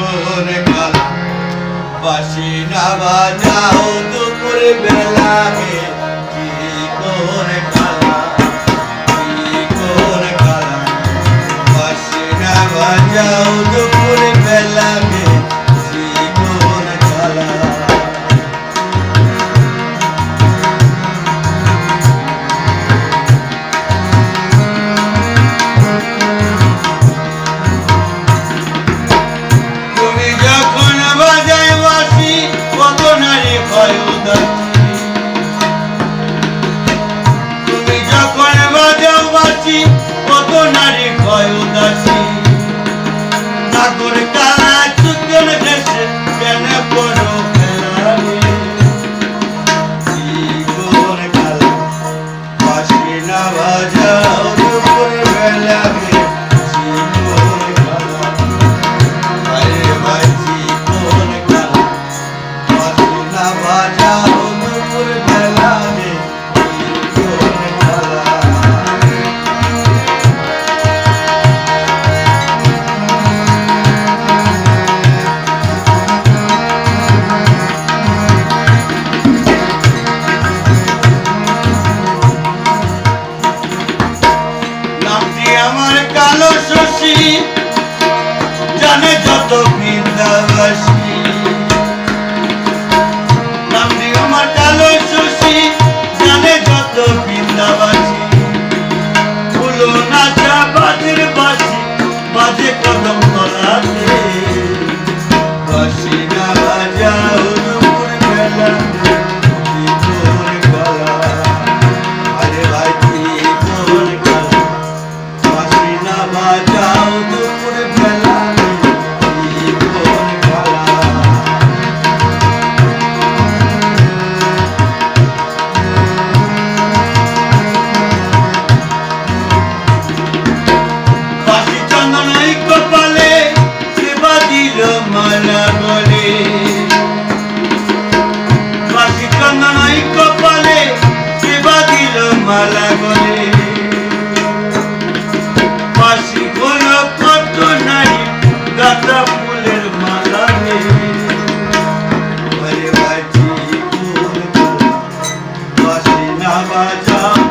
করে কালা। বাসি না বাজাও দুপুর বেলা তুমি যখন বাজাও বাসি কত নারী হয় উদাসী। নাগর কালা চুকের দেশে কেন করে বাজাও দুপুর বেলা গে জানে যত বৃন্দাবাসী। বাজে কদম তলাতে। বাসি না বাজাও নূপুর খেলা আরে ভাই তুই তোর খেলা বাসি না বাজাও মালা গলে পাশি কত নাই গাঁদা ফুলের মালা বাজি বাজি না বাজা